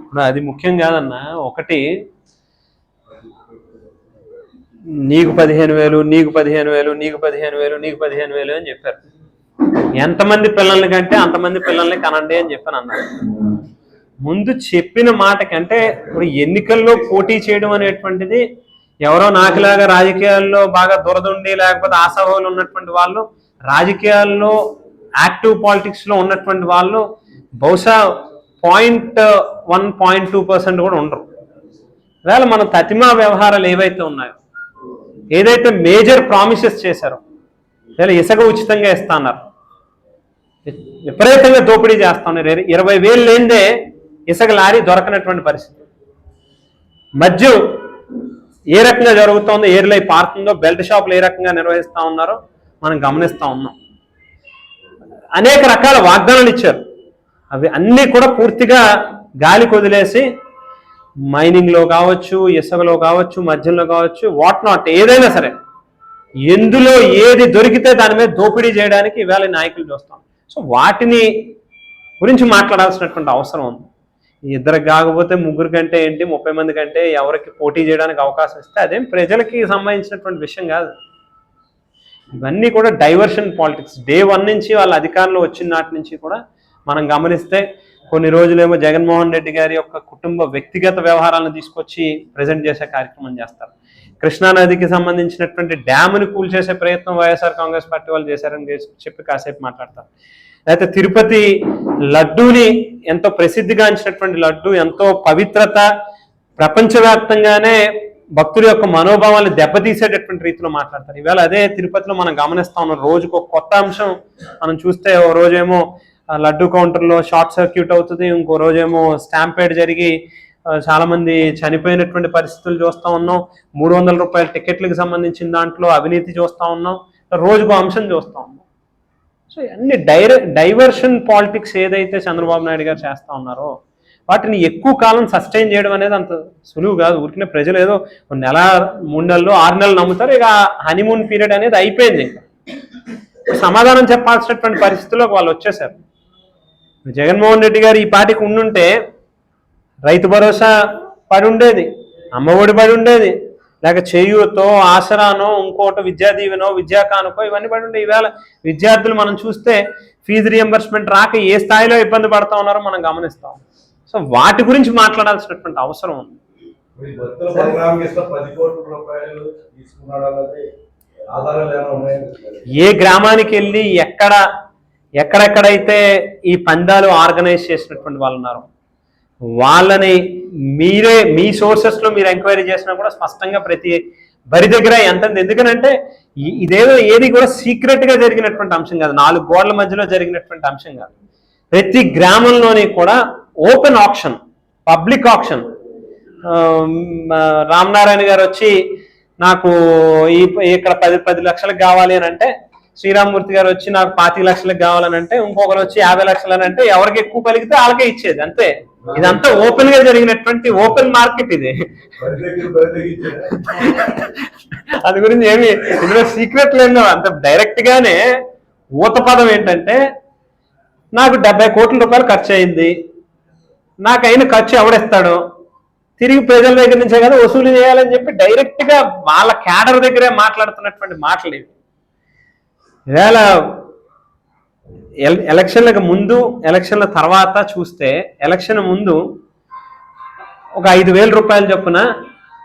ఇప్పుడు అది ముఖ్యం కాదన్నా. ఒకటి నీకు పదిహేను వేలు నీకు పదిహేను వేలు నీకు పదిహేను వేలు నీకు పదిహేను వేలు అని చెప్పారు. ఎంతమంది పిల్లల్ని కంటే అంతమంది పిల్లల్ని కనండి అని చెప్పాను అన్నారు. ముందు చెప్పిన మాట కంటే ఇప్పుడు ఎన్నికల్లో పోటీ చేయడం అనేటువంటిది ఎవరో నాకులాగా రాజకీయాల్లో బాగా దురదుండి లేకపోతే ఆశాభావులు ఉన్నటువంటి వాళ్ళు రాజకీయాల్లో యాక్టివ్ పాలిటిక్స్లో ఉన్నటువంటి వాళ్ళు బహుశా point one point two percent కూడా ఉండరు. వేళ మన తతిమా వ్యవహారాలు ఏవైతే ఉన్నాయో ఏదైతే మేజర్ ప్రామిసెస్ చేశారో లేదా ఇసుక ఉచితంగా ఇస్తాన్నారు విపరీతంగా దోపిడీ చేస్తున్నారు ఇరవై వేలు లేనిదే ఇసుక లారీ దొరకనటువంటి పరిస్థితి. మధ్య ఏ రకంగా జరుగుతుందో ఏర్లై పార్కింగ్ బెల్ట్ షాపులు ఏ రకంగా నిర్వహిస్తా ఉన్నారో మనం గమనిస్తూ ఉన్నాం. అనేక రకాల వాగ్దానాలు ఇచ్చారు. అవి అన్నీ కూడా పూర్తిగా గాలి కొదిలేసి మైనింగ్లో కావచ్చు ఇసుకలో కావచ్చు మద్యంలో కావచ్చు వాట్ నాట్ ఏదైనా సరే ఎందులో ఏది దొరికితే దాని మీద దోపిడీ చేయడానికి ఇవాళ నాయకులు చూస్తాం. సో వాటిని గురించి మాట్లాడాల్సినటువంటి అవసరం ఉంది. ఇద్దరికి కాకపోతే ముగ్గురు కంటే ఏంటి ముప్పై మంది కంటే ఎవరికి పోటీ చేయడానికి అవకాశం ఇస్తే అదేం ప్రజలకి సంబంధించినటువంటి విషయం కాదు. ఇవన్నీ కూడా డైవర్షన్ పాలిటిక్స్ డే వన్ నుంచి వాళ్ళ అధికారంలో వచ్చిన నాటి నుంచి కూడా మనం గమనిస్తే కొన్ని రోజులేమో జగన్మోహన్ రెడ్డి గారి యొక్క కుటుంబ వ్యక్తిగత వ్యవహారాలను తీసుకొచ్చి ప్రజెంట్ చేసే కార్యక్రమం చేస్తారు. కృష్ణానదికి సంబంధించినటువంటి డ్యామ్ని కూల్చేసే ప్రయత్నం వైఎస్ఆర్ కాంగ్రెస్ పార్టీ వాళ్ళు చేశారని చెప్పి కాసేపు మాట్లాడతారు. అయితే తిరుపతి లడ్డూని ఎంతో ప్రసిద్ధిగాంచినటువంటి లడ్డు ఎంతో పవిత్రత ప్రపంచవ్యాప్తంగానే భక్తుల యొక్క మనోభావాలను దెబ్బతీసేటటువంటి రీతిలో మాట్లాడతారు. ఈవేళ అదే తిరుపతిలో మనం గమనిస్తా ఉన్నాం. రోజుకు ఒక కొత్త అంశం మనం చూస్తే ఓ రోజేమో లడ్డు కౌంటర్లో షార్ట్ సర్క్యూట్ అవుతుంది. ఇంకో రోజేమో స్టాంపేడ్ జరిగి ఆ, చాలా మంది చనిపోయినటువంటి పరిస్థితులు చూస్తా ఉన్నాం. మూడు వందల రూపాయల టికెట్లకు సంబంధించిన దాంట్లో అవినీతి చూస్తా ఉన్నాం. రోజుకు అంశం చూస్తా ఉన్నాం. సో అన్ని డైర డైవర్షన్ పాలిటిక్స్ ఏదైతే చంద్రబాబు నాయుడు గారు చేస్తా ఉన్నారో వాటిని ఎక్కువ కాలం సస్టైన్ చేయడం అనేది అంత సులువు కాదు. ఊరికినే ప్రజలు ఏదో ఒక నెల మూడు నెలలు ఆరు నెలలు నమ్ముతారు. ఇక హనీమూన్ పీరియడ్ అనేది అయిపోయింది ఇంకా. సమాధానం చెప్పాల్సినటువంటి పరిస్థితుల్లోకి వాళ్ళు వచ్చేసారు. జగన్మోహన్ రెడ్డి గారు ఈ పార్టీకి ఉండుంటే రైతు భరోసా పడి ఉండేది అమ్మఒడి పడి ఉండేది. లేక చేయూతో ఆసరానో ఇంకోటో విద్యా దీవెనో విద్యా కానుకో ఇవన్నీ పడి ఉండే ఈవేళ విద్యార్థులు మనం చూస్తే ఫీజు రియంబర్స్మెంట్ రాక ఏ స్థాయిలో ఇబ్బంది పడతా ఉన్నారో మనం గమనిస్తాం. సో వాటి గురించి మాట్లాడాల్సినటువంటి అవసరం ఉంది. ఏ గ్రామానికి వెళ్ళి ఎక్కడ ఎక్కడెక్కడైతే ఈ పందాలు ఆర్గనైజ్ చేసినటువంటి వాళ్ళు ఉన్నారో వాళ్ళని మీరే మీ సోర్సెస్లో మీరు ఎంక్వైరీ చేసినా కూడా స్పష్టంగా ప్రతి బరి దగ్గర ఎంత. ఎందుకనంటే ఇదేదో ఏది కూడా సీక్రెట్గా జరిగినటువంటి అంశం కాదు. నాలుగు గోడల మధ్యలో జరిగినటువంటి అంశం కాదు. ప్రతి గ్రామంలోని కూడా open option public option Ramanarayana గారు వచ్చి నాకు ఈ ఇక్కడ పది పది లక్షలకు కావాలి అని అంటే శ్రీరామ్మూర్తి గారు వచ్చి నాకు పాతి లక్షలకు కావాలని అంటే ఇంకొకరు వచ్చి యాభై లక్షలు అని అంటే ఎవరికి ఎక్కువ పలికితే వాళ్ళకే ఇచ్చేది అంతే. ఇదంతా ఓపెన్గా జరిగినటువంటి ఓపెన్ మార్కెట్ ఇది. అది గురించి ఏమి ఇందులో సీక్రెట్ లేదు అంత డైరెక్ట్ గానే ఊత పదం ఏంటంటే నాకు డెబ్బై కోట్ల రూపాయలు ఖర్చు అయింది నాకు అయిన ఖర్చు ఎవడేస్తాడు? తిరిగి ప్రజల దగ్గర నుంచే కదా వసూలు చేయాలని చెప్పి డైరెక్ట్గా వాళ్ళ క్యాడర్ దగ్గరే మాట్లాడుతున్నటువంటి మాటలు ఇవి. ఇవాళ ఎలక్షన్లకు ముందు ఎలక్షన్ల తర్వాత చూస్తే ఎలక్షన్ ముందు ఒక ఐదు వేల రూపాయలు చొప్పున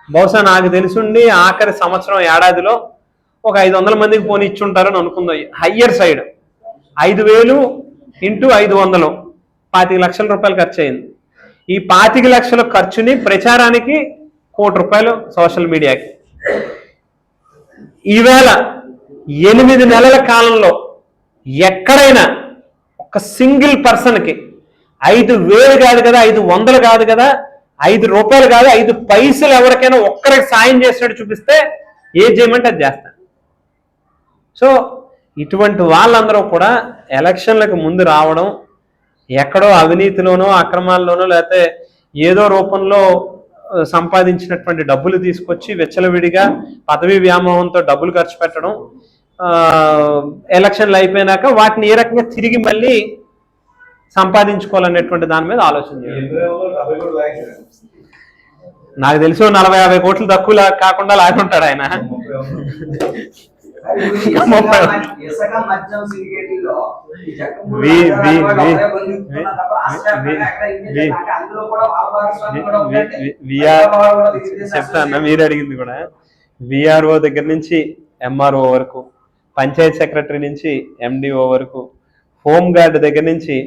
బహుశా నాకు తెలుసుండి ఆఖరి సంవత్సరం ఏడాదిలో ఒక ఐదు వందల మందికి పోనీ ఇచ్చుంటారని అనుకుందాం. హయ్యర్ సైడ్ ఐదు వేలు ఇంటూ ఐదు వందలు పాతిక లక్షల రూపాయలు ఖర్చు అయింది. ఈ పాతిక లక్షల ఖర్చుని ప్రచారానికి కోటి రూపాయలు సోషల్ మీడియాకి. ఈవేళ ఎనిమిది నెలల కాలంలో ఎక్కడైనా ఒక సింగిల్ పర్సన్కి ఐదు వేలు కాదు కదా ఐదు వందలు కాదు కదా ఐదు రూపాయలు కాదు ఐదు పైసలు ఎవరికైనా ఒక్కరికి సాయం చేసినట్టు చూపిస్తే ఏది చేయమంటే అది చేస్తాను సో ఇటువంటి వాళ్ళందరూ కూడా ఎలక్షన్లకు ముందు రావడం ఎక్కడో అవినీతిలోనో అక్రమాల్లోనో లేకపోతే ఏదో రూపంలో సంపాదించినటువంటి డబ్బులు తీసుకొచ్చి వెచ్చలవిడిగా పదవీ వ్యామోహంతో డబ్బులు ఖర్చు పెట్టడం ఎలక్షన్లు అయిపోయినాక వాటిని ఏ రకంగా తిరిగి మళ్ళీ సంపాదించుకోవాలనేటువంటి దాని మీద ఆలోచన నాకు తెలిసి నలభై యాభై కోట్లు తక్కువ కాకుండా లాగుంటాడు ఆయన. ముప్పై ఉంది. ముప్పై. ఇసుక మద్యం సిండికేట్లో ఈ జగ్గంపూడి వి- వి- రాజారావు వి- గారు బంధు ఇస్తున్నారు తప్ప రాష్ట్రవ్యాప్తంగా ఎక్కడ ఇంకేం వి- అంటే అందులో కూడా వాళ్ళ భాగస్వామ్యం కూడా ఉందంటే విఆర్ హైదరాబాద్ కూడా విదేశీ చెప్తా అన్న అసోసియేషన్ మీరు అడిగింది కూడా విఆర్ఓ దగ్గర నుంచి ఎంఆర్ఓ వరకు పంచాయత్ సెక్రటరీ నుంచి ఎండిఓ వరకు హోమ్ గార్డ్ దగ్గర నుంచి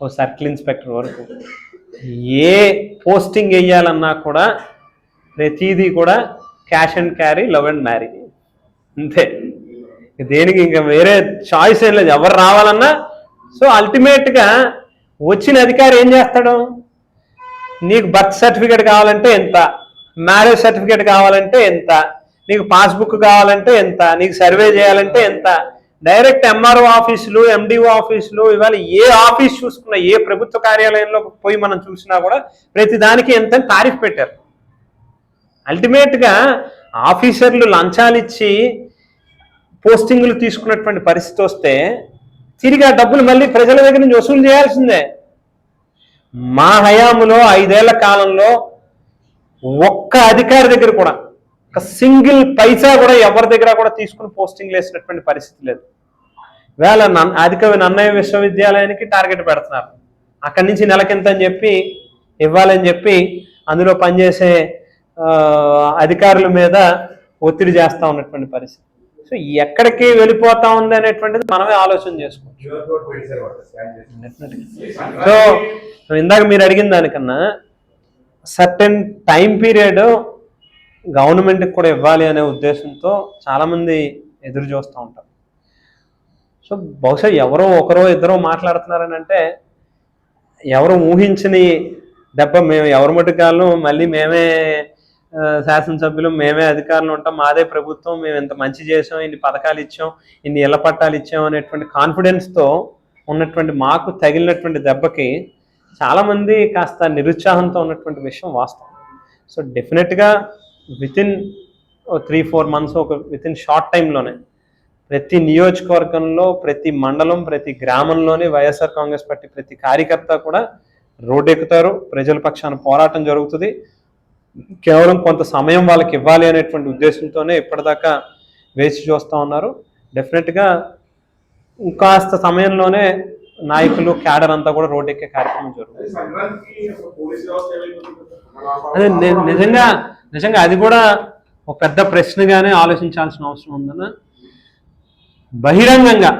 ఓ సర్కిల్ ఇన్స్పెక్టర్ వరకు ఏ పోస్టింగ్ వేయాలన్నా కూడా ప్రతిదీ కూడా cash and carry love and marry అంతే దేనికి ఇంకా వేరే చాయిస్ ఏం లేదు. ఎవరు రావాలన్నా సో అల్టిమేట్గా వచ్చిన అధికారి ఏం చేస్తాడు? నీకు బర్త్ సర్టిఫికేట్ కావాలంటే ఎంత? మ్యారేజ్ సర్టిఫికేట్ కావాలంటే ఎంత? నీకు పాస్బుక్ కావాలంటే ఎంత? నీకు సర్వే చేయాలంటే ఎంత? డైరెక్ట్ ఎంఆర్ఓ ఆఫీసులు ఎండిఓ ఆఫీసులు ఇవాళ ఏ ఆఫీస్ చూసుకున్నా ఏ ప్రభుత్వ కార్యాలయంలో పోయి మనం చూసినా కూడా ప్రతి దానికి ఎంత తారీఫ్ పెట్టారు. అల్టిమేట్గా ఆఫీసర్లు లంచాలు ఇచ్చి పోస్టింగ్లు తీసుకున్నటువంటి పరిస్థితి వస్తే తిరిగి ఆ డబ్బులు మళ్ళీ ప్రజల దగ్గర నుంచి వసూలు చేయాల్సిందే. మా హయాములో ఐదేళ్ళ కాలంలో ఒక్క అధికారి దగ్గర కూడా ఒక సింగిల్ పైసా కూడా ఎవరి దగ్గర కూడా తీసుకుని పోస్టింగ్లు వేసినటువంటి పరిస్థితి లేదు. వేళ నన్ అధికవి నన్నయ్య విశ్వవిద్యాలయానికి టార్గెట్ పెడుతున్నారు. అక్కడి నుంచి నెలకింత అని చెప్పి ఇవ్వాలని చెప్పి అందులో పనిచేసే అధికారుల మీద ఒత్తిడి చేస్తా ఉన్నటువంటి పరిస్థితి. సో ఎక్కడికి వెళ్ళిపోతా ఉంది అనేటువంటిది మనమే ఆలోచన చేసుకోవచ్చు సో ఇందాక మీరు అడిగిన దానికన్నా సర్టెన్ టైం పీరియడ్ గవర్నమెంట్కి కూడా ఇవ్వాలి అనే ఉద్దేశంతో చాలామంది ఎదురు చూస్తూ ఉంటారు. సో బహుశా ఎవరో ఒకరో ఇద్దరో మాట్లాడుతున్నారని అంటే ఎవరు ఊహించని దెబ్బ మేము ఎవరి మటుకాలను మళ్ళీ మేమే శాసనసభ్యులు మేమే అధికారులు ఉంటాం. మాదే ప్రభుత్వం. మేము ఇంత మంచి చేసాం ఇన్ని పథకాలు ఇచ్చాం. ఇన్ని ఇళ్ళ పట్టాలు ఇచ్చాం అనేటువంటి కాన్ఫిడెన్స్తో ఉన్నటువంటి మాకు తగిలినటువంటి దెబ్బకి చాలామంది కాస్త నిరుత్సాహంతో ఉన్నటువంటి విషయం వాస్తవం. సో డెఫినెట్గా వితిన్ త్రీ ఫోర్ మంత్స్ ఒక వితిన్ షార్ట్ టైంలోనే ప్రతి నియోజకవర్గంలో ప్రతి మండలం ప్రతి గ్రామంలోనే వైఎస్ఆర్ కాంగ్రెస్ పార్టీ ప్రతి కార్యకర్త కూడా రోడ్డెక్కుతారు. ప్రజల పక్షాన పోరాటం జరుగుతుంది. కేవలం కొంత సమయం వాళ్ళకి ఇవ్వాలి అనేటువంటి ఉద్దేశంతోనే ఇప్పటిదాకా వేచి చూస్తూ ఉన్నారు. డెఫినెట్గా ఇంకాస్త సమయంలోనే నాయకులు క్యాడర్ అంతా కూడా రోడ్డెక్కే కార్యక్రమం జరుగుతుంది. అదే నిజంగా నిజంగా అది కూడా ఒక పెద్ద ప్రశ్నగానే ఆలోచించాల్సిన అవసరం ఉందన్న బహిరంగంగా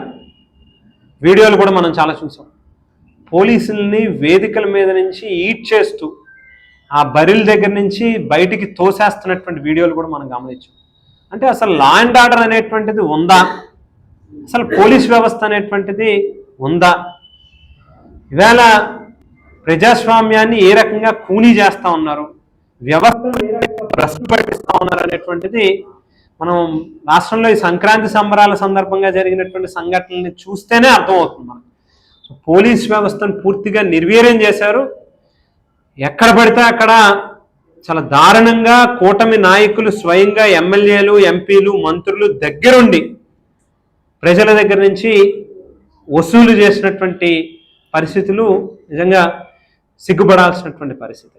వీడియోలు కూడా మనం చాలా చూసాం. పోలీసుల్ని వేదికల మీద నుంచి ఈడ్ చేస్తూ ఆ బరిల్ దగ్గర నుంచి బయటికి తోసేస్తున్నటువంటి వీడియోలు కూడా మనం గమనించాం. అంటే అసలు లా అండ్ ఆర్డర్ అనేటువంటిది ఉందా? అసలు పోలీస్ వ్యవస్థ అనేటువంటిది ఉందా? ఇవాళ ప్రజాస్వామ్యాన్ని ఏ రకంగా కూనీ చేస్తూ ఉన్నారు? వ్యవస్థను ఏ రకంగా పట్టిస్తా ఉన్నారు అనేటువంటిది మనం రాష్ట్రంలో ఈ సంక్రాంతి సంబరాల సందర్భంగా జరిగినటువంటి సంఘటనల్ని చూస్తేనే అర్థమవుతుంది మనకు. పోలీస్ వ్యవస్థను పూర్తిగా నిర్వీర్యం చేశారు. ఎక్కడ పడితే అక్కడ చాలా దారుణంగా కూటమి నాయకులు స్వయంగా ఎమ్మెల్యేలు ఎంపీలు మంత్రులు దగ్గరుండి ప్రజల దగ్గర నుంచి వసూలు చేసినటువంటి పరిస్థితులు నిజంగా సిగ్గుపడాల్సినటువంటి పరిస్థితి.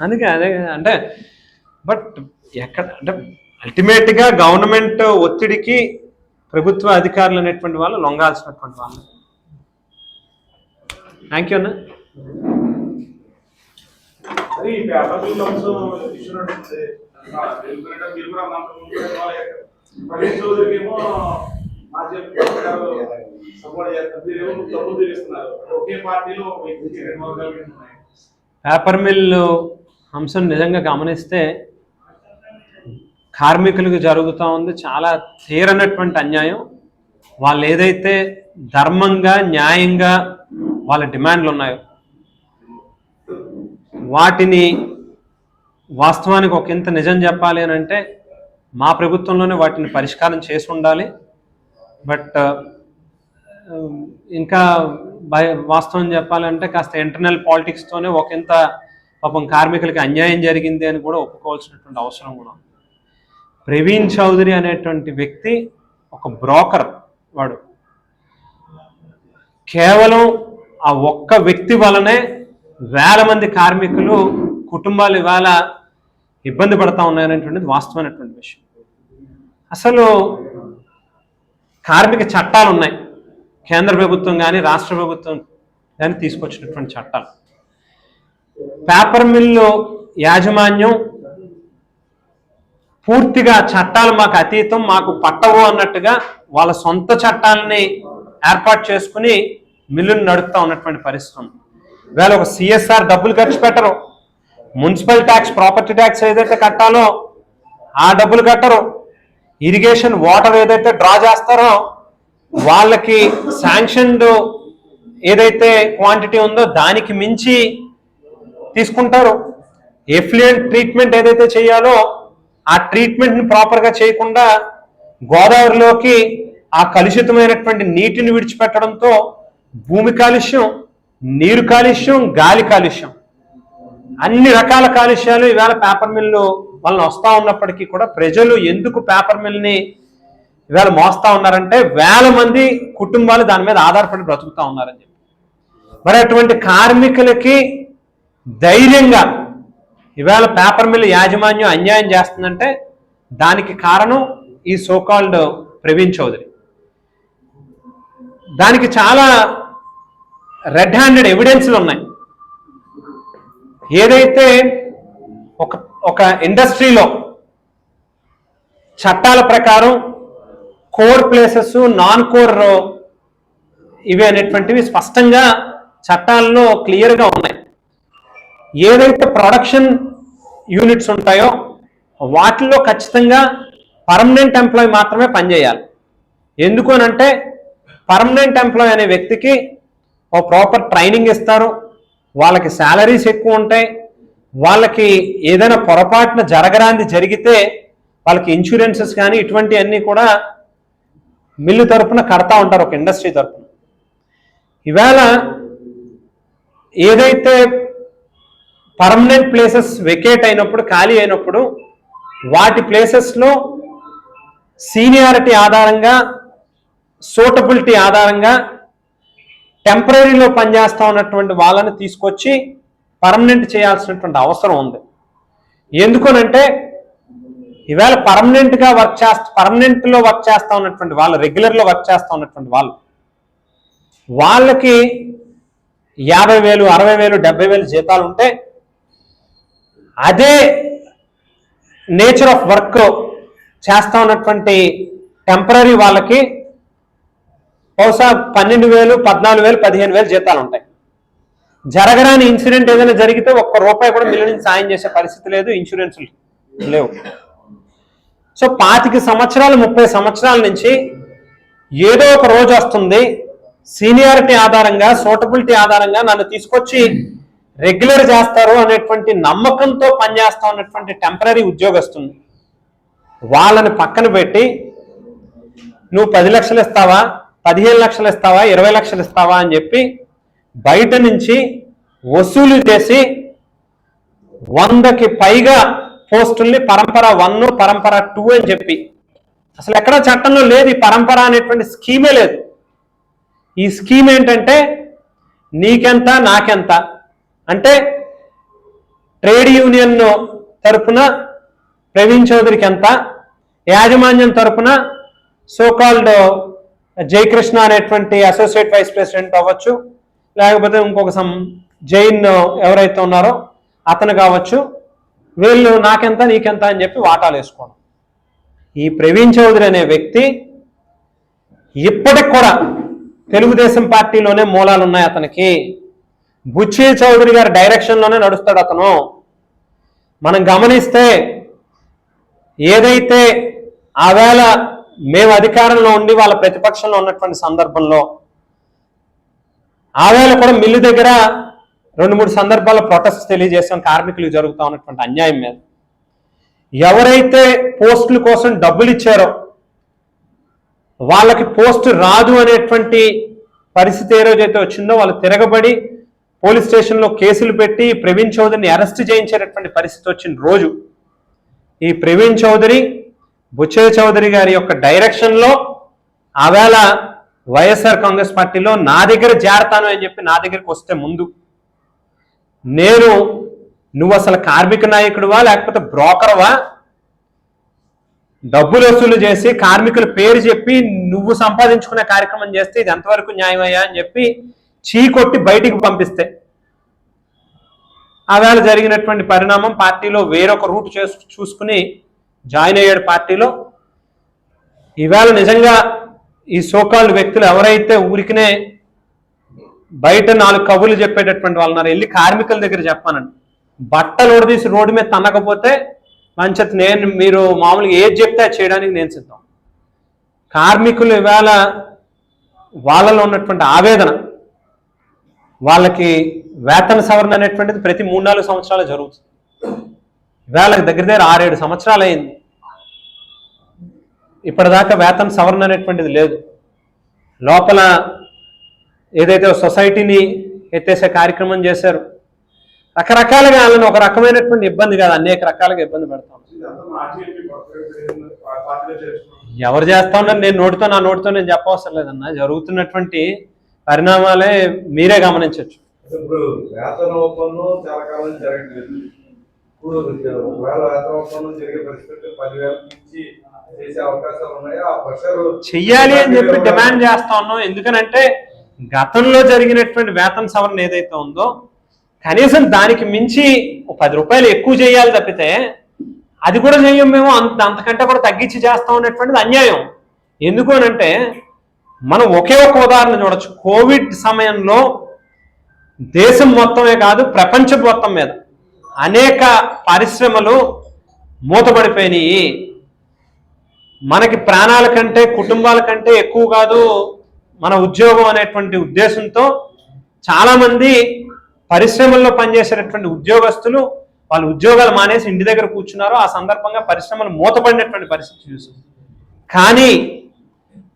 అందుకే అదే అంటే బట్ ఎక్కడ అంటే అల్టిమేట్గా గవర్నమెంట్ ఒత్తిడికి ప్రభుత్వ అధికారులు అనేటువంటి వాళ్ళు లొంగాల్సినటువంటి వాళ్ళు. థ్యాంక్ యూ అన్న. పేపర్ మిల్లు అంశం నిజంగా గమనిస్తే కార్మికులకు జరుగుతూ ఉంది. చాలా తీరనటువంటి అన్యాయం. వాళ్ళు ఏదైతే ధర్మంగా న్యాయంగా వాళ్ళ డిమాండ్లు ఉన్నాయో? వాటిని వాస్తవానికి ఒక ఇంత నిజం చెప్పాలి అని అంటే మా ప్రభుత్వంలోనే వాటిని పరిష్కారం చేసి ఉండాలి. బట్ ఇంకా భయ వాస్తవం చెప్పాలంటే కాస్త ఇంటర్నల్ పాలిటిక్స్తోనే ఒక ఇంత పాపం కార్మికులకి అన్యాయం జరిగింది అని కూడా ఒప్పుకోవాల్సినటువంటి అవసరం కూడా ప్రవీణ్ చౌదరి అనేటువంటి వ్యక్తి ఒక బ్రోకర్ వాడు. కేవలం ఆ ఒక్క వ్యక్తి వలనే వేల మంది కార్మికులు కుటుంబాలు ఇవాళ ఇబ్బంది పడతా ఉన్నాయనేటువంటిది వాస్తవమైనటువంటి విషయం. అసలు కార్మిక చట్టాలు ఉన్నాయి. కేంద్ర ప్రభుత్వం కానీ రాష్ట్ర ప్రభుత్వం కానీ తీసుకొచ్చినటువంటి చట్టాలు. పేపర్ మిల్లు యాజమాన్యం పూర్తిగా చట్టాలు మాకు అతీతం మాకు పట్టవు అన్నట్టుగా వాళ్ళ సొంత చట్టాలని ఏర్పాటు చేసుకుని మిల్లును నడుపుతా ఉన్నటువంటి పరిస్థితి ఉంది వేళ ఒక సిఎస్ఆర్ డబ్బులు ఖర్చు పెట్టరు. మున్సిపల్ ట్యాక్స్ ప్రాపర్టీ ట్యాక్స్ ఏదైతే కట్టాలో ఆ డబ్బులు కట్టరు. ఇరిగేషన్ వాటర్ ఏదైతే డ్రా చేస్తారో వాళ్ళకి శాంక్షన్డ్ ఏదైతే క్వాంటిటీ ఉందో దానికి మించి తీసుకుంటారు. ఎఫ్లియంట్ ట్రీట్మెంట్ ఏదైతే చేయాలో ఆ ట్రీట్మెంట్ని ప్రాపర్గా చేయకుండా గోదావరిలోకి ఆ కలుషితమైనటువంటి నీటిని విడిచిపెట్టడంతో భూమి కాలుష్యం నీరు కాలుష్యం గాలి కాలుష్యం. అన్ని రకాల కాలుష్యాలు ఇవాళ పేపర్ మిల్లు వలన వస్తూ ఉన్నప్పటికీ కూడా ప్రజలు ఎందుకు పేపర్ మిల్ని ఇవాళ మోస్తా ఉన్నారంటే వేల మంది కుటుంబాలు దాని మీద ఆధారపడి బ్రతుకుతూ ఉన్నారని చెప్పి. మరి అటువంటి కార్మికులకి ధైర్యంగా ఇవాళ పేపర్ మిల్ యాజమాన్యం అన్యాయం చేస్తుందంటే దానికి కారణం ఈ సోకాల్డ్ ప్రవీణ్ చౌదరి. దానికి చాలా రెడ్ హ్యాండెడ్ ఎవిడెన్స్లు ఉన్నాయి. ఏదైతే ఒక ఒక ఇండస్ట్రీలో చట్టాల ప్రకారం కోర్ ప్లేసెస్ నాన్ కోర్ ఇవి అనేటువంటివి స్పష్టంగా చట్టాల్లో క్లియర్గా ఉన్నాయి. ఏదైతే ప్రొడక్షన్ యూనిట్స్ ఉంటాయో వాటిల్లో ఖచ్చితంగా పర్మనెంట్ ఎంప్లాయ్ మాత్రమే పనిచేయాలి. ఎందుకు అని అంటే పర్మనెంట్ ఎంప్లాయ్ అనే వ్యక్తికి ఓ ప్రాపర్ ట్రైనింగ్ ఇస్తారు. వాళ్ళకి శాలరీస్ ఎక్కువ ఉంటాయి. వాళ్ళకి ఏదైనా పొరపాటున జరగరాంది జరిగితే వాళ్ళకి ఇన్సూరెన్సెస్ కానీ ఇటువంటి అన్నీ కూడా మిల్లు తరపున కడతా ఉంటారు ఒక ఇండస్ట్రీ తరపున. ఇవాళ ఏదైతే పర్మనెంట్ ప్లేసెస్ వెకేట్ అయినప్పుడు ఖాళీ అయినప్పుడు వాటి ప్లేసెస్లో సీనియారిటీ ఆధారంగా సూటబిలిటీ ఆధారంగా టెంపరీలో పనిచేస్తా ఉన్నటువంటి వాళ్ళని తీసుకొచ్చి పర్మనెంట్ చేయాల్సినటువంటి అవసరం ఉంది. ఎందుకనంటే ఈవేళ పర్మనెంట్గా వర్క్ చేస్తా పర్మనెంట్లో వర్క్ చేస్తూ ఉన్నటువంటి వాళ్ళు రెగ్యులర్లో వర్క్ చేస్తూ ఉన్నటువంటి వాళ్ళు వాళ్ళకి యాభై వేలు అరవై వేలు డెబ్బై వేలు జీతాలు ఉంటే అదే నేచర్ ఆఫ్ వర్క్ చేస్తూ ఉన్నటువంటి టెంపరీ వాళ్ళకి బహుశా పన్నెండు వేలు పద్నాలుగు వేలు పదిహేను వేలు జీతాలు ఉంటాయి. జరగరాని ఇన్సిడెంట్ ఏదైనా జరిగితే ఒక్క రూపాయి కూడా మిల్లు నుంచి సాయం చేసే పరిస్థితి లేదు ఇన్సూరెన్స్ లేవు. సో పాతిక సంవత్సరాలు ముప్పై సంవత్సరాల నుంచి ఏదో ఒక రోజు వస్తుంది సీనియారిటీ ఆధారంగా సూటబిలిటీ ఆధారంగా నన్ను తీసుకొచ్చి రెగ్యులర్ చేస్తారు అనేటువంటి నమ్మకంతో పనిచేస్తా ఉన్నటువంటి టెంపరీ ఉద్యోగస్తుంది వాళ్ళని పక్కన పెట్టి నువ్వు పది లక్షలు ఇస్తావా? పదిహేను లక్షలు ఇస్తావా ఇరవై లక్షలు ఇస్తావా అని చెప్పి బయట నుంచి వసూలు చేసి వందకి పైగా పోస్టుల్ని పరంపర వన్ పరంపర టూ అని చెప్పి. అసలు ఎక్కడ చట్టంలో లేదు ఈ పరంపర అనేటువంటి స్కీమే లేదు. ఈ స్కీమ్ ఏంటంటే నీకెంత నాకెంత. అంటే ట్రేడ్ యూనియన్ తరపున ప్రవీణ్ చౌదరికి ఎంత యాజమాన్యం తరపున సోకాల్డ్ జయకృష్ణ అనేటువంటి అసోసియేట్ వైస్ ప్రెసిడెంట్ అవ్వచ్చు లేకపోతే ఇంకొక సమ్ జైన్ ఎవరైతే ఉన్నారో అతను కావచ్చు వీళ్ళు నాకెంత నీకెంత అని చెప్పి వాటాలు వేసుకోవడం. ఈ ప్రవీణ్ చౌదరి అనే వ్యక్తి ఇప్పటికి కూడా తెలుగుదేశం పార్టీలోనే మూలాలు ఉన్నాయి అతనికి. బుచ్చి చౌదరి గారి డైరెక్షన్లోనే నడుస్తాడు అతను. మనం గమనిస్తే ఏదైతే ఆవేళ మేము అధికారంలో ఉండి వాళ్ళ ప్రతిపక్షంలో ఉన్నటువంటి సందర్భంలో ఆవేళ కూడా మిల్లు దగ్గర రెండు మూడు సందర్భాల్లో ప్రొటెస్ట్ తెలియజేసాం కార్మికులకు జరుగుతూ ఉన్నటువంటి అన్యాయం మీద. ఎవరైతే పోస్టుల కోసం డబ్బులు ఇచ్చారో వాళ్ళకి పోస్ట్ రాదు అనేటువంటి పరిస్థితి ఏ రోజైతే వచ్చిందో వాళ్ళు తిరగబడి పోలీస్ స్టేషన్లో కేసులు పెట్టి ప్రవీణ్ చౌదరిని అరెస్ట్ చేయించేటటువంటి పరిస్థితి వచ్చిన రోజు ఈ ప్రవీణ్ చౌదరి బుచ్చయ్య చౌదరి గారి యొక్క డైరెక్షన్లో ఆవేళ వైఎస్ఆర్ కాంగ్రెస్ పార్టీలో నా దగ్గర చేరతాను అని చెప్పి నా దగ్గరికి వస్తే ముందు. నేను నువ్వు అసలు కార్మిక నాయకుడువా లేకపోతే బ్రోకర్వా? డబ్బులు వసూలు చేసి కార్మికుల పేరు చెప్పి నువ్వు సంపాదించుకునే కార్యక్రమం చేస్తే ఇది ఎంతవరకు న్యాయమయ్యా అని చెప్పి చీకొట్టి బయటికి పంపిస్తే. ఆవేళ జరిగినటువంటి పరిణామం పార్టీలో వేరొక రూట్ చేసు చూసుకుని జాయిన్ అయ్యాడు పార్టీలో. ఈవేళ నిజంగా ఈ సోకాళ్ళు వ్యక్తులు ఎవరైతే ఊరికినే బయట నాలుగు కబుర్లు చెప్పేటటువంటి వాళ్ళు ఉన్నారు వెళ్ళి కార్మికుల దగ్గర చెప్పానండి బట్టలు ఉడదీసి రోడ్డు మీద తన్నకపోతే మంచిది. నేను మీరు మామూలుగా ఏది చెప్తే చేయడానికి నేను సిద్ధం. కార్మికులు ఇవాళ వాళ్ళలో ఉన్నటువంటి ఆవేదన వాళ్ళకి వేతన సవరణ అనేటువంటిది ప్రతి మూడు నాలుగు సంవత్సరాలు జరుగుతుంది. వేళకి దగ్గర దగ్గర ఆరేడు సంవత్సరాలు అయింది ఇప్పటిదాకా వేతన సవరణ అనేటువంటిది లేదు. లోపల ఏదైతే సొసైటీని ఎత్తేసే కార్యక్రమం చేశారు రకరకాలుగా వాళ్ళని ఒక రకమైనటువంటి ఇబ్బంది కాదు అనేక రకాలుగా ఇబ్బంది పెడతాం ఎవరు చేస్తా ఉన్నారు నేను నోటితో నా నోటితో నేను చెప్పవసరం లేదన్న. జరుగుతున్నటువంటి పరిణామాలే మీరే గమనించవచ్చు ఇప్పుడు వేతన చాలా కాలం జరగట్లేదు. చెయ్యాలి అని చెప్పి డిమాండ్ చేస్తా ఉన్నాం. ఎందుకనంటే గతంలో జరిగినటువంటి వేతన సవరణ ఏదైతే ఉందో కనీసం దానికి మించి పది రూపాయలు ఎక్కువ చేయాలి తప్పితే అది కూడా చెయ్యం మేము. అంత అంతకంటే కూడా తగ్గించి చేస్తాం అనేటువంటిది అన్యాయం. ఎందుకు అనంటే మనం ఒకే ఒక ఉదాహరణ చూడొచ్చు. కోవిడ్ సమయంలో దేశం మొత్తమే కాదు ప్రపంచం మొత్తం మీద అనేక పరిశ్రమలు మూతపడిపోయినాయి. మనకి ప్రాణాల కంటే కుటుంబాల కంటే ఎక్కువ కాదు మన ఉద్యోగం అనేటువంటి ఉద్దేశంతో చాలామంది పరిశ్రమల్లో పనిచేసేటటువంటి ఉద్యోగస్తులు వాళ్ళు ఉద్యోగాలు మానేసి ఇంటి దగ్గర కూర్చున్నారు. ఆ సందర్భంగా పరిశ్రమలు మూతపడినటువంటి పరిస్థితి చూసాం. కానీ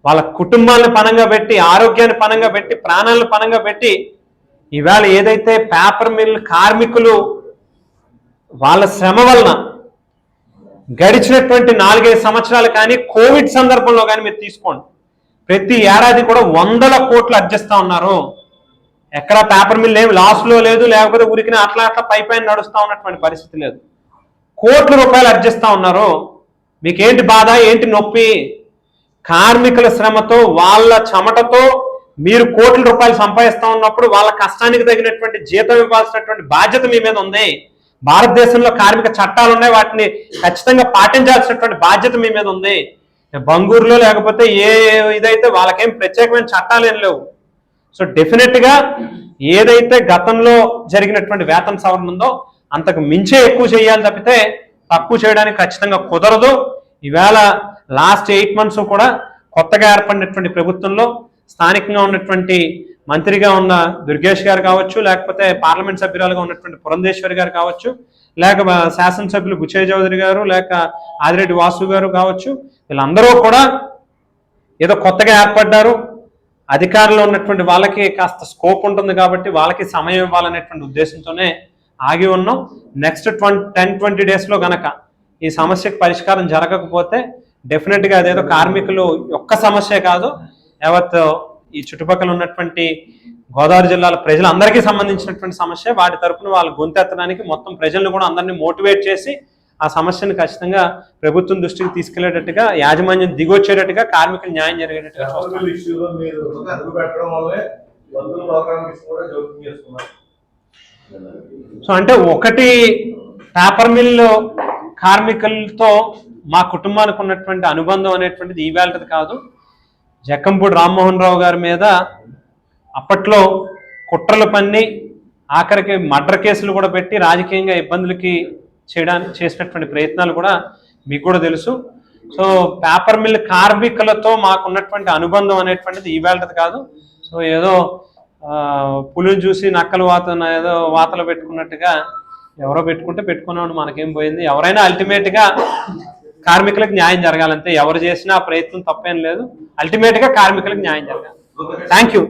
వాళ్ళ కుటుంబాలను పనంగా పెట్టి ఆరోగ్యాన్ని పనంగా పెట్టి ప్రాణాలను పనంగా పెట్టి ఈవేళ ఏదైతే పేపర్ మిల్ కార్మికులు వాళ్ళ శ్రమ వలన గడిచినటువంటి నాలుగైదు సంవత్సరాలు కానీ కోవిడ్ సందర్భంలో కానీ మీరు తీసుకోండి. ప్రతి ఏడాది కూడా వందల కోట్లు అర్జిస్తా ఉన్నారు. ఎక్కడ పేపర్ మిల్ ఏమి లాస్లో లేదు లేకపోతే ఉరికిన అట్లా అట్లా పై పైన నడుస్తూ ఉన్నటువంటి పరిస్థితి లేదు. కోట్ల రూపాయలు అర్జిస్తూ ఉన్నారు. మీకేంటి బాధ ఏంటి నొప్పి? కార్మికుల శ్రమతో వాళ్ళ చెమటతో మీరు కోట్ల రూపాయలు సంపాదిస్తా ఉన్నప్పుడు వాళ్ళ కష్టానికి తగినటువంటి జీతం ఇవ్వాల్సినటువంటి బాధ్యత మీ మీద ఉంది. భారతదేశంలో కార్మిక చట్టాలు ఉన్నాయి. వాటిని ఖచ్చితంగా పాటించాల్సినటువంటి బాధ్యత మీ మీద ఉంది. బంగూరులో లేకపోతే ఏ ఇదైతే వాళ్ళకేం ప్రత్యేకమైన చట్టాలు ఏం లేవు. సో డెఫినెట్గా ఏదైతే గతంలో జరిగినటువంటి వేతన సవరణ ఉందో అంతకు మించే ఎక్కువ చేయాలి తప్పితే తక్కువ చేయడానికి ఖచ్చితంగా కుదరదు. ఈవేళ లాస్ట్ ఎయిట్ మంత్స్ కూడా కొత్తగా ఏర్పడినటువంటి ప్రభుత్వంలో స్థానికంగా ఉన్నటువంటి మంత్రిగా ఉన్న దుర్గేష్ గారు కావచ్చు లేకపోతే పార్లమెంట్ సభ్యురాలుగా ఉన్నటువంటి పురంధేశ్వరి గారు కావచ్చు లేక శాసనసభ్యులు బుచ్చయ్య చౌదరి గారు లేక ఆదిరెడ్డి వాసు గారు కావచ్చు వీళ్ళందరూ కూడా ఏదో కొత్తగా ఏర్పడ్డారు. అధికారంలో ఉన్నటువంటి వాళ్ళకి కాస్త స్కోప్ ఉంటుంది కాబట్టి వాళ్ళకి సమయం ఇవ్వాలనేటువంటి ఉద్దేశంతోనే ఆగి ఉన్నాం. నెక్స్ట్ ట్వం టెన్ ట్వంటీ డేస్లో గనక ఈ సమస్యకు పరిష్కారం జరగకపోతే డెఫినెట్గా అదేదో కార్మికులు ఒక్క సమస్య కాదు యావత్ ఈ చుట్టుపక్కల ఉన్నటువంటి గోదావరి జిల్లాల ప్రజలందరికీ సంబంధించినటువంటి సమస్య వాటి తరపున వాళ్ళు గొంతెత్తడానికి మొత్తం ప్రజలను కూడా అందరినీ మోటివేట్ చేసి ఆ సమస్యను ఖచ్చితంగా ప్రభుత్వం దృష్టికి తీసుకెళ్ళేటట్టుగా యాజమాన్యం దిగొచ్చేటట్టుగా కార్మికులు న్యాయం జరిగేటట్టుగా సో అంటే ఒకటి పేపర్ మిల్ కార్మికులతో మా కుటుంబానికి ఉన్నటువంటి అనుబంధం అనేటువంటిది ఈవేళది కాదు. జక్కంపూడి రామ్మోహన్ రావు గారి మీద అప్పట్లో కుట్రలు పన్ని ఆఖరికి మర్డర్ కేసులు కూడా పెట్టి రాజకీయంగా ఇబ్బందులకి చేయడానికి చేసినటువంటి ప్రయత్నాలు కూడా మీకు కూడా తెలుసు. సో పేపర్ మిల్ కార్మికులతో మాకున్నటువంటి అనుబంధం అనేటువంటిది ఈవేళది కాదు. సో ఏదో పులిని చూసి నక్కలు వాత ఏదో వాతలు పెట్టుకున్నట్టుగా ఎవరో పెట్టుకుంటే పెట్టుకున్నాడు మనకేం పోయింది. ఎవరైనా అల్టిమేట్గా కార్మికులకు న్యాయం జరగాలంటే ఎవరు చేసినా ప్రయత్నం తప్పేం లేదు. అల్టిమేట్గా కార్మికులకు న్యాయం జరగాలి. Thank you